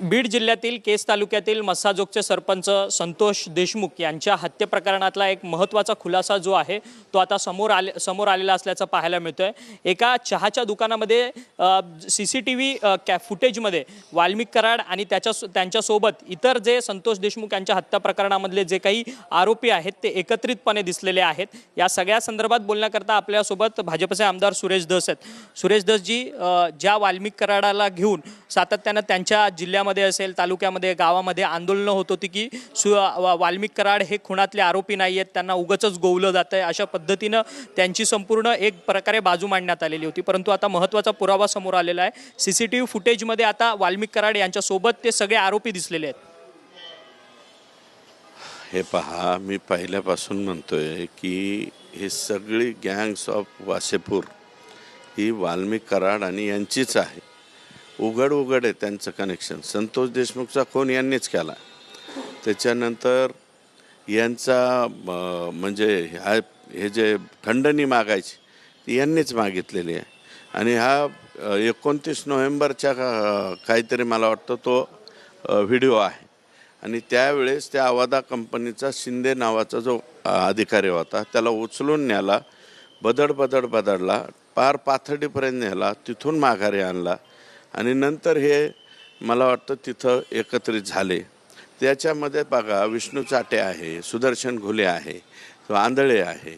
बीड जिल्ह्यातील केस तालुक्यातील मस्साजोगचे सरपंच संतोष देशमुख यांच्या हत्ये प्रकरणातला एक महत्त्वाचा खुलासा जो आहे तो आता समोर आले समोर आलेला असल्याचं पाहायला मिळतोय. एका चहाच्या दुकानामध्ये सी सी टी व्ही कॅ फुटेजमध्ये वाल्मिक कराड आणि त्याच्या त्यांच्यासोबत इतर जे संतोष देशमुख यांच्या हत्या प्रकरणामधले जे काही आरोपी आहेत ते एकत्रितपणे दिसलेले आहेत. या सगळ्या संदर्भात बोलण्याकरता आपल्यासोबत भाजपचे आमदार सुरेश धस आहेत. सुरेश धसजी ज्या वाल्मिक कराडाला घेऊन सातत्यानं त्यांच्या जिल्ह्यामध्ये असेल तालुक्यामध्ये गावामध्ये आंदोलनं होत होती की सु वाल्मिक कराड हे खुणातले आरोपी नाही आहेत त्यांना उगचच गोवलं जातं आहे अशा पद्धतीनं त्यांची संपूर्ण एक प्रकारे बाजू मांडण्यात आलेली होती. परंतु आता महत्त्वाचा पुरावा समोर आलेला आहे. सी सी टी व्ही फुटेजमध्ये आता वाल्मिक कराड यांच्यासोबत ते सगळे आरोपी दिसलेले आहेत. हे पहा मी पहिल्यापासून म्हणतोय की हे सगळी गँग्स ऑफ वासेपूर ही वाल्मिक कराड आणि यांचीच आहे. उघड उघड आहे त्यांचं कनेक्शन संतोष देशमुखचा खून यांनीच केला. त्याच्यानंतर यांचा म्हणजे ह्या हे जे खंडणी मागायची ती यांनीच मागितलेली आहे. आणि हा एकोणतीस नोव्हेंबरच्या का- काहीतरी मला वाटतं तो व्हिडिओ आहे. आणि त्यावेळेस त्या आवादा कंपनीचा शिंदे नावाचा जो अधिकारी होता त्याला उचलून न्याला बदड बदड बदडला पार पाथर्डीपर्यंत नेला तिथून माघारी आणला. आणि नंतर हे मला वाटतं तिथं एकत्रित झाले. त्याच्यामध्ये बघा विष्णू चाटे आहे सुदर्शन घुले आहे तो आंधळे आहे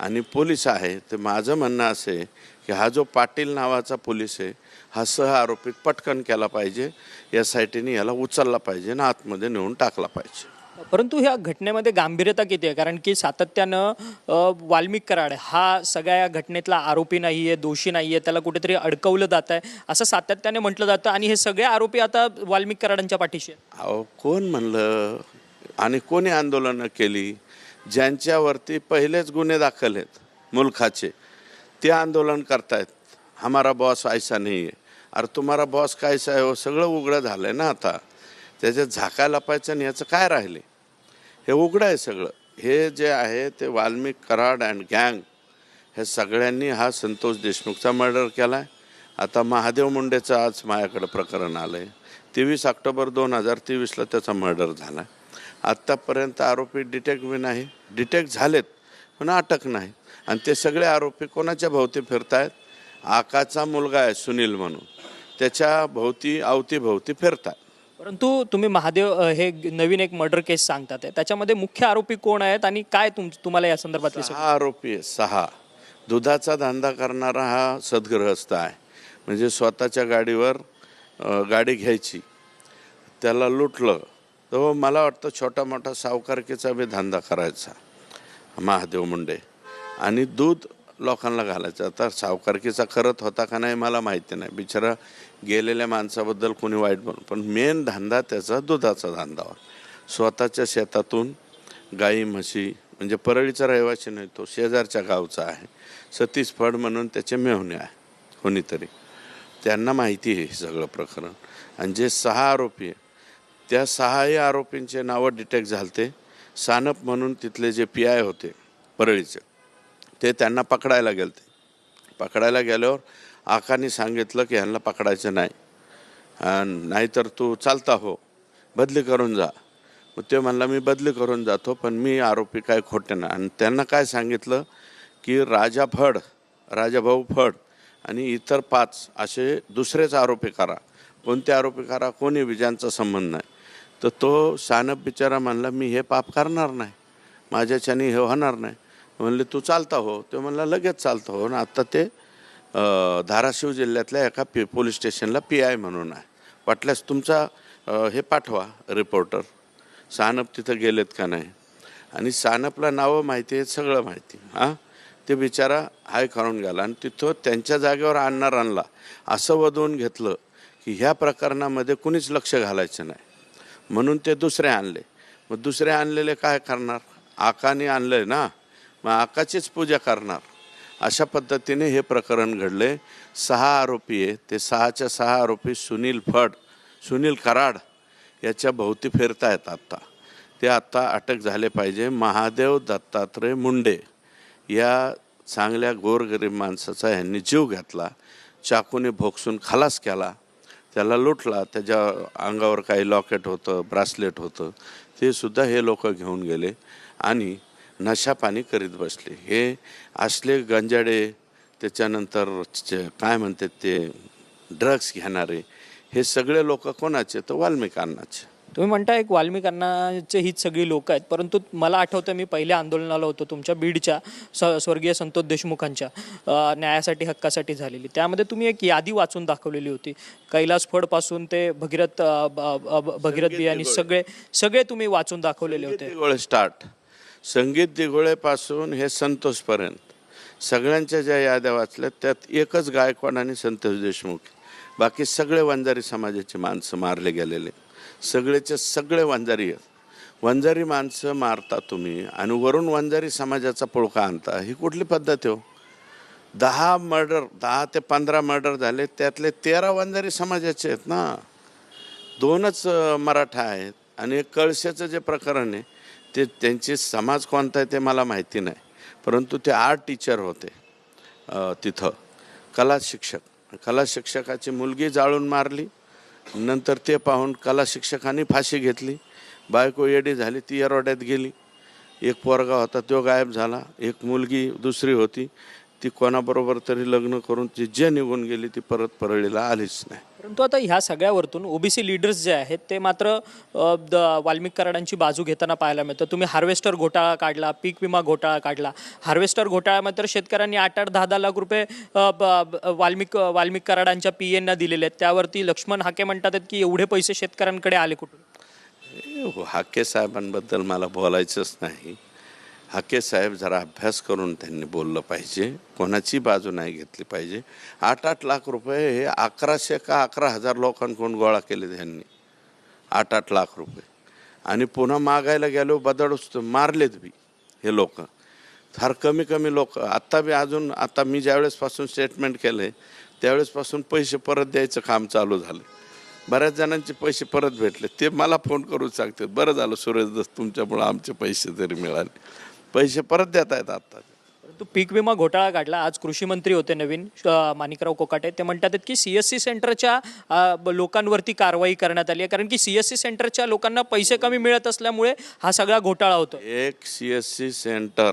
आणि पोलीस आहे. तर माझं म्हणणं असं आहे की हा जो पाटील नावाचा पोलीस आहे हा सह आरोपित पटकन केला पाहिजे. या साईटीने याला उचलला पाहिजे आणि आतमध्ये नेऊन टाकला पाहिजे. परंतु ह्या घटनेमध्ये गांभीर्यता किती आहे? कारण की सातत्यानं वाल्मिक कराड हा सगळ्या या घटनेतला आरोपी नाही आहे दोषी नाही आहे त्याला कुठेतरी अडकवलं जात आहे असं सातत्याने म्हटलं जातं आणि हे सगळे आरोपी आता वाल्मिक कराडांच्या पाठीशी आहेत. अहो कोण म्हणलं? आणि कोणी आंदोलनं केली? ज्यांच्यावरती पहिलेच गुन्हे दाखल आहेत मुलखाचे ते आंदोलन करतायत. हमारा बॉस ऐसा नाही आहे अरे तुम्हाला बॉस कायसा आहे? हो सगळं उघडं झालं आहे ना आता. त्याच्यात झाका लपायचं आणि याचं काय राहिले? हे उघडं आहे सगळं. हे जे आहे ते वाल्मिक कराड अँड गँग हे सगळ्यांनी हा संतोष देशमुखचा मर्डर केला आहे आता महादेव मुंडेचं आज माझ्याकडं प्रकरण आलं आहे तेवीस ऑक्टोबर दोन हजार तेवीसला त्याचा मर्डर झाला. आत्तापर्यंत आरोपी डिटेक्ट बी नाही. डिटेक्ट झालेत पण अटक नाही. आणि ते सगळे आरोपी कोणाच्या भोवती फिरतायत? आकाचा मुलगा आहे सुनील म्हणून. त्याच्या भोवती अवतीभोवती फिरतात. परंतु तुम्ही महादेव अ, हे नवीन एक मर्डर केस सांगतात आहे. त्याच्यामध्ये मुख्य आरोपी कोण आहेत आणि काय तुम तुम्हाला या संदर्भातली सहा आरोपी आहे सहा. दुधाचा धंदा करणारा हा सद्गृहस्थ आहे. म्हणजे स्वतःच्या गाडीवर अ, गाडी घ्यायची. त्याला लुटलं. तर मला वाटतं छोटा मोठा सावकारकीचा बी धंदा करायचा. महादेव मुंडे. आणि दूध लोकांना घालायचं. आता सावकारकीचा करत होता का नाही मला माहिती नाही. बिचारा गेलेल्या माणसाबद्दल कोणी वाईट बोल. पण मेन धंदा त्याचा दुधाचा धंदा स्वतःच्या शेतातून गाई म्हशी म्हणजे परळीचा रहिवासी नाही तो शेजारच्या गावचा आहे. सतीश फड म्हणून त्याचे मेहुणे आहे कोणीतरी. त्यांना माहिती आहे हे सगळं प्रकरण. आणि जे सहा आरोपी आहे त्या सहाही आरोपींचे नावं डिटेक्ट झालते. सानप म्हणून तिथले जे पी आय होते परळीचे ते त्यांना पकडायला गेलते. पकडायला गेल्यावर आकाने सांगितलं की ह्यांना पकडायचं नाही. आणि नाहीतर तू चालता हो. बदली करून जा. मग ते म्हणला मी बदली करून जातो पण मी आरोपी काय खोटे ना आणि त्यांना काय सांगितलं की राजा फड राजाभाऊ फड आणि इतर पाच असे दुसरेच आरोपी करा. कोणते आरोपी करा कोणी विजांचा संबंध नाही. तर तो सानप बिचारा म्हणला मी हे पाप करणार नाही. माझ्याच्याने हे होणार नाही. म्हणले तू चालता हो. ते म्हणला लगेच चालता हो. आणि आत्ता ते धाराशिव जिल्ह्यातल्या एका P police station P I म्हणून आहे. वाटल्यास तुमचा हे पाठवा रिपोर्टर. सानप तिथं गेलेत का नाही? आणि सानपला नावं माहिती आहेत सगळं माहिती. हां? ते बिचारा हाय करून गेला आणि तिथं त्यांच्या जागेवर आणणार आणला. असं वधवून घेतलं की ह्या प्रकरणामध्ये कुणीच लक्ष घालायचं नाही. म्हणून ते दुसरे आणले. मग दुसरे आणलेले काय करणार? आकाने आणलंय ना? मग आकाचीच पूजा करणार. अशा पद्धतीने हे प्रकरण घडले. सहा आरोपी आहे. ते सहाच्या सहा आरोपी सुनील फड सुनील कराड याच्या भोवती फिरतायत आत्ता ते आत्ता अटक झाले पाहिजे. महादेव दत्तात्रय मुंडे या चांगल्या गोरगरीब माणसाचा ह्यांनी जीव घेतला. चाकूने भोगसून खलास केला. त्याला लुटला. त्याच्या अंगावर काही लॉकेट होतं ब्रासलेट होतं. ते सुद्धा हे लोक घेऊन गेले. आणि नशा पाणी करीत बसले. हे असले गंजाडे त्याच्यानंतर काय म्हणतात ते ड्रग्स घेणारे हे सगळे लोक कोणाचे? तर वाल्मिकांनाचे. तुम्ही म्हणता एक वाल्मिकांनाचे हीच सगळी लोक आहेत परंतु मला आठवतं मी पहिल्या आंदोलनाला होतो तुमच्या बीडच्या स स्वर्गीय संतोष देशमुखांच्या न्यायासाठी हक्कासाठी झालेली. त्यामध्ये तुम्ही एक यादी वाचून दाखवलेली होती. कैलास फडपासून ते भगीरथ भगीरथ बियाणी सगळे सगळे तुम्ही वाचून दाखवलेले होते. स्टार्ट संगीत दिघोळेपासून हे संतोषपर्यंत. सगळ्यांच्या ज्या याद्या वाचल्या त्यात एकच गायकवाड आणि संतोष देशमुख. बाकी सगळे वंजारी समाजाचे माणसं मारले गेलेले. सगळेचे सगळे वंजारी आहेत. वंजारी माणसं मारता तुम्ही आणि वरून वंजारी समाजाचा पुळका आणता ही कुठली पद्धत हो? दहा मर्डर दहा ते पंधरा मर्डर झाले त्यातले तेरा वंजारी समाजाचे आहेत ना. दोनच मराठा आहेत आणि एक कळशाचं जे प्रकरण आहे ते त्यांचे समाज कोणता आहे ते मला माहिती नाही. परंतु ते आर्ट टीचर होते तिथं. कला शिक्षक. कला शिक्षकाची मुलगी जाळून मारली नंतर ते पाहून कला शिक्षकांनी फाशी घेतली. बायको येडी झाली ती एरोड्यात गेली. एक पोरगा होता तो गायब झाला. एक मुलगी दुसरी होती. ती कोणाबरोबर तरी लग्न करून ती जे निघून गेली ती परत परळीला आलीच नाही. परंतु आता ह्या सगळ्यावरतून ओबीसी लीडर्स जे आहेत ते मात्र अ, द- वाल्मिक कराडांची बाजू घेताना पाहायला मिळतं. तुम्ही हार्वेस्टर घोटाळा काढला पीक विमा घोटाळा काढला. हार्वेस्टर घोटाळ्यामध्ये तर शेतकऱ्यांनी आठ आठ दहा दहा लाख रुपये अ, ब- ब- वाल्मिक वाल्मिक कराडांच्या पी एनना दिलेले आहेत. त्यावरती लक्ष्मण हाके म्हणतात आहेत की एवढे पैसे शेतकऱ्यांकडे आले कुठून? ए, हाके साहेबांबद्दल मला बोलायचंच नाही. हाके साहेब जरा अभ्यास करून त्यांनी बोललं पाहिजे. कोणाची बाजू नाही घेतली पाहिजे. आठ आठ लाख रुपये हे अकराशे का अकरा हजार लोकांकडून गोळा केले त्यांनी आठ आठ लाख रुपये. आणि पुन्हा मागायला गेलो बदडूच मारलेत बी हे लोक. फार कमी कमी लोक. आत्ता बी अजून आता मी ज्यावेळेसपासून स्टेटमेंट केलं आहे त्यावेळेसपासून पैसे परत द्यायचं काम चालू झालं बऱ्याच जणांचे पैसे परत भेटले. ते मला फोन करून सांगतात बरं झालं सुरेश दस तुमच्यामुळं आमचे पैसे तरी मिळाले. पैसे परत देत आहेत आत्ता परंतु पीक विमा घोटाळा काढला आज कृषी मंत्री होते नवीन अ, माणिकराव कोकाटे. ते म्हणतात आहेत की सी एस सी सेंटरच्या अ, ब- लोकांवरती कारवाई करण्यात आली आहे. कारण की सी एस सी सेंटरच्या लोकांना पैसे कमी मिळत असल्यामुळे हा सगळा घोटाळा होतो एक सी एस सी सेंटर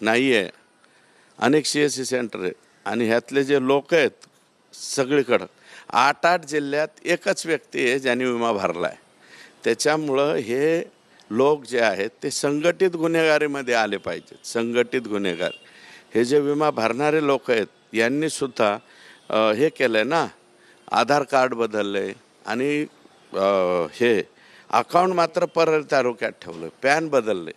नाही आहे अनेक सी एस सी सेंटर आहेत. आणि ह्यातले जे लोक आहेत सगळीकडं. आठ आठ जिल्ह्यात एकच व्यक्ती आहे ज्याने विमा भरला आहे त्याच्यामुळं हे लोक जे आहेत ते संघटित गुन्हेगारीमध्ये आले पाहिजेत. संघटित गुन्हेगार. हे जे विमा भरणारे लोक आहेत यांनीसुद्धा हे केलं आहे ना आधार कार्ड बदललं आहे आणि हे अकाउंट मात्र परळ तालुक्यात ठेवलं पॅन बदलले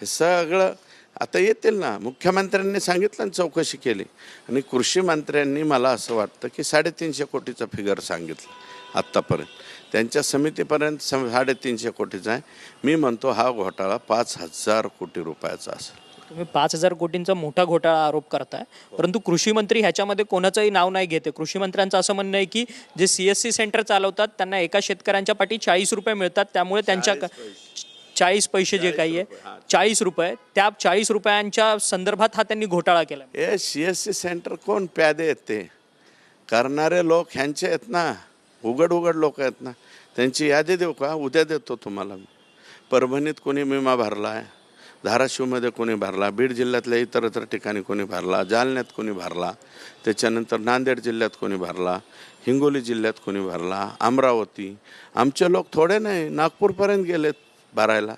हे सगळं आता येतील ना. मुख्यमंत्र्यांनी सांगितलं आणि चौकशी केली. आणि कृषी मंत्र्यांनी मला असं वाटतं की साडेतीनशे कोटीचा फिगर सांगितलं. आत्तापर्यंत. त्यांच्या समितीपर्यंत सम साडेतीनशे कोटीचा आहे. मी म्हणतो हा घोटाळा पाच हजार कोटी रुपयाचा असेल. तुम्ही पाच हजार कोटींचा मोठा घोटाळा आरोप करताय. परंतु कृषी मंत्री ह्याच्यामध्ये कोणाचंही नाव नाही घेते कृषी मंत्र्यांचं असं म्हणणं आहे की जे सी एस सी सेंटर चालवतात त्यांना एका शेतकऱ्यांच्या पाठी चाळीस रुपये मिळतात. त्यामुळे त्यांच्या चाळीस पैसे. जे काही आहे चाळीस रुपये त्या चाळीस रुपयांच्या संदर्भात हा त्यांनी घोटाळा केला. हे सी एस सी सेंटर कोण प्यादे आहेत ते करणारे लोक ह्यांचे आहेत ना. उघड उघड लोक आहेत ना त्यांची यादी देऊ का? उद्या देतो तुम्हाला परभणीत कोणी विमा भरला आहे धाराशिवमध्ये कोणी भरला बीड जिल्ह्यातल्या इतर इतर ठिकाणी कोणी भरला जालन्यात कोणी भरला त्याच्यानंतर नांदेड जिल्ह्यात कोणी भरला हिंगोली जिल्ह्यात कोणी भरला अमरावती. आमचे लोक थोडे नाही नागपूरपर्यंत गेलेत भरायला.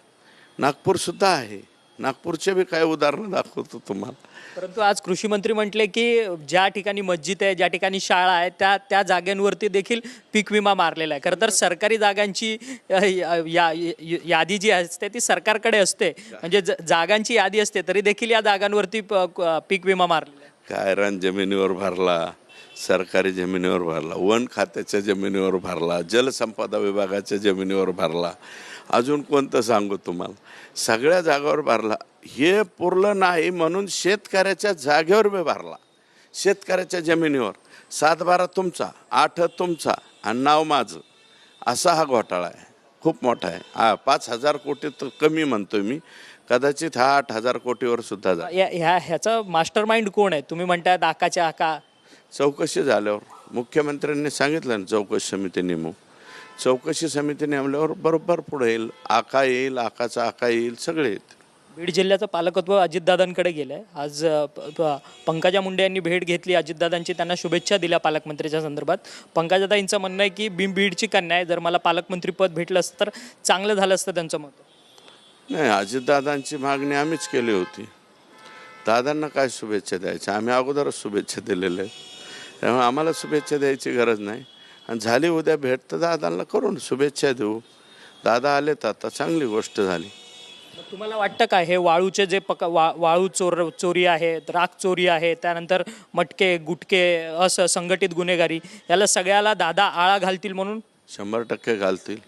नागपूरसुद्धा आहे. नागपूरचे बी काय उदाहरणं दाखवतो तुम्हाला. परंतु आज कृषी मंत्री म्हटले की ज्या ठिकाणी मस्जिद आहे ज्या ठिकाणी शाळा आहे त्या त्या जागांवरती देखील पीक विमा मारलेला आहे. खरं तर सरकारी जागांची अ, या- या- यादी जी असते ती सरकारकडे असते. म्हणजे ज- जागांची यादी असते तरी देखील या जागांवरती प- क- पीक विमा मारलेला आहे. काय रान जमिनीवर भरला सरकारी जमिनीवर भरला वन खात्याच्या जमिनीवर भरला जलसंपदा विभागाच्या जमिनीवर भरला अजून कोणतं सांगू तुम्हाला? सगळ्या जागावर भरला. हे पुरलं नाही म्हणून शेतकऱ्याच्या जागेवर बी भरला. शेतकऱ्याच्या जमिनीवर. सात बारा तुमचा आठ तुमचा आणि नाव माझं. असा हा घोटाळा आहे. खूप मोठा आहे. हा पाच हजार कोटी तर कमी म्हणतोय मी. कदाचित हा आठ हजार कोटीवर सुद्धा जा या ह्या ह्याचा मास्टर माइंड कोण आहे? तुम्ही म्हणताय आकाच्या आका. चौकशी झाल्यावर. मुख्यमंत्र्यांनी सांगितलं ना चौकशी समिती नेमू चौकशी समिती नेमल्यावर बरोबर पुढे येईल. आका येईल आकाचा आका येईल सगळे येतील. बीड जिल्ह्याचं पालकत्व अजितदादांकडे गेलं आहे आज अ, प- प- पंकजा मुंडे यांनी भेट घेतली. अजितदादांची त्यांना शुभेच्छा दिल्या पालकमंत्रीच्या संदर्भात. पंकजाताईंचं म्हणणं आहे की बी बीडची कन्या आहे. जर मला पालकमंत्री पद भेटलं असतं तर चांगलं झालं असतं त्यांचं मत. नाही अजितदादांची मागणी आम्हीच केली होती. दादांना काय शुभेच्छा द्यायच्या? आम्ही अगोदरच शुभेच्छा दिलेल्या आहेत. त्यामुळे आम्हाला शुभेच्छा द्यायची गरज नाही. आणि झाली उद्या भेट तर दादांना करून शुभेच्छा देऊ. दादा आलेत आता चांगली गोष्ट झाली. तुम्हाला वाटतं का हे वाळूचे जे पक वा वाळू चोर चोरी आहे राख चोरी आहे त्यानंतर मटके गुटके असं संघटित गुन्हेगारी याला सगळ्याला दादा आळा घालतील म्हणून? शंभर टक्के घालतील.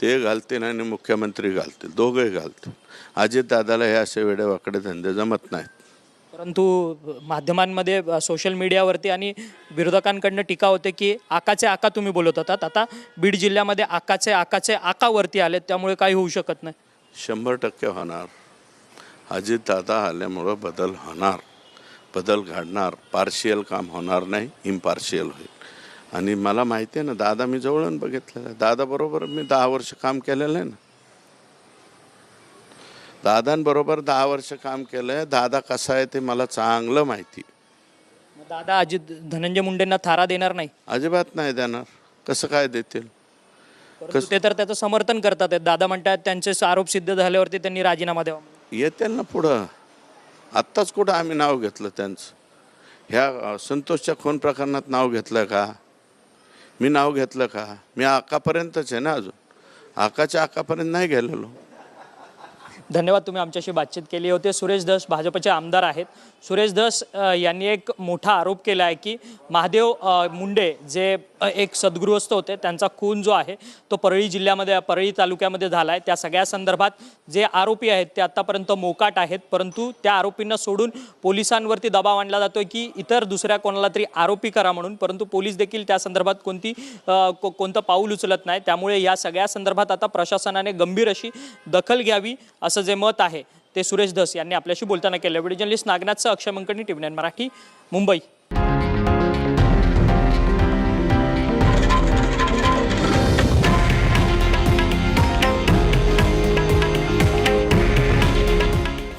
ते घालतील आणि मुख्यमंत्री घालतील. दोघे घालतील. अजितदादाला हे असे वेडेवाकडे धंदे जमत नाहीत. परंतु माध्यमांमध्ये सोशल मीडियावरती आणि विरोधकांकडनं टीका होते की आकाचे आका तुम्ही बोलत होतात. आता बीड जिल्ह्यामध्ये आकाचे आकाचे आकावरती आले त्यामुळे काही होऊ शकत नाही. शंभर टक्के होणार. अजितदादा आल्यामुळं बदल होणार. बदल घडणार. पार्शियल काम होणार नाही इम्पार्शियल होईल. आणि मला माहिती आहे ना दादा मी जवळून बघितलेलं आहे. दादा बरोबर मी दहा वर्ष काम केलेलं आहे ना. दादांबरोबर दहा वर्ष काम केलं आहे दादा कसा आहे ते मला चांगलं माहिती. मग दादा अजित धनंजय मुंडेंना थारा देणार नाही. अजिबात नाही देणार. कसं काय देतील? परंतु ते तर त्याचं समर्थन करतात आहेत. दादा म्हणतात त्यांचे आरोप सिद्ध झाल्यावरती त्यांनी राजीनामा द्यावा येतील ना पुढं. आत्ताच कुठं आम्ही नाव घेतलं त्यांचं? ह्या अ, संतोषच्या खून प्रकरणात नाव घेतलं का? मी नाव घेतलं का? मी आकापर्यंतच आहे ना अजून? आकाच्या आकापर्यंत नाही गेलेलो. धन्यवाद तुम्ही आमच्याशी बातचीत केली होती. सुरेश धस भाजपचे आमदार आहेत. सुरेश धस यांनी एक मोठा आरोप केला आहे की महादेव मुंडे जे एक सद्गृहस्थ होते. त्यांचा खून जो आहे तो परळी जिल्ह्यामध्ये परळी तालुक्यामध्ये झाला आहे त्या सगळ्या संदर्भात जे आरोपी आहेत ते आत्तापर्यंत मोकाट आहेत. परंतु त्या आरोपींना सोडून पोलिसांवरती दबाव आणला जातोय की इतर दुसऱ्या कोणाला तरी आरोपी करा म्हणून. परंतु पोलीस देखील त्या संदर्भात कोणती को- कोणतं पाऊल उचलत नाही. त्यामुळे या सगळ्या संदर्भात आता प्रशासनाने गंभीर अशी दखल घ्यावी असं जे मत आहे ते सुरेश धस यांनी आपल्याशी बोलताना केलं व्हिडिओ जर्नलिस्ट नागनाथचं अक्षय मंकणी टीव्ही नाईन मराठी मुंबई.